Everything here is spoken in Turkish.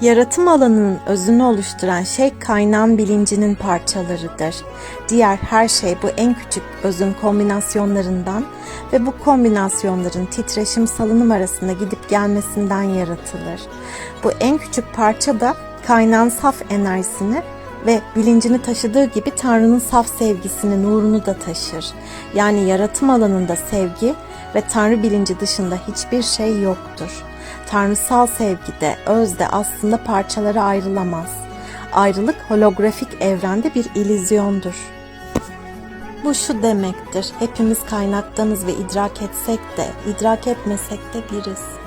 Yaratım alanının özünü oluşturan şey kaynağın bilincinin parçalarıdır. Diğer her şey bu en küçük özün kombinasyonlarından ve bu kombinasyonların titreşim salınım arasında gidip gelmesinden yaratılır. Bu en küçük parça da kaynağın saf enerjisini ve bilincini taşıdığı gibi Tanrı'nın saf sevgisini, nurunu da taşır. Yani yaratım alanında sevgi ve Tanrı bilinci dışında hiçbir şey yoktur. Tanrısal sevgide, özde aslında parçalara ayrılamaz. Ayrılık holografik evrende bir illüzyondur. Bu şu demektir, hepimiz kaynaktanız ve idrak etsek de, idrak etmesek de biriz.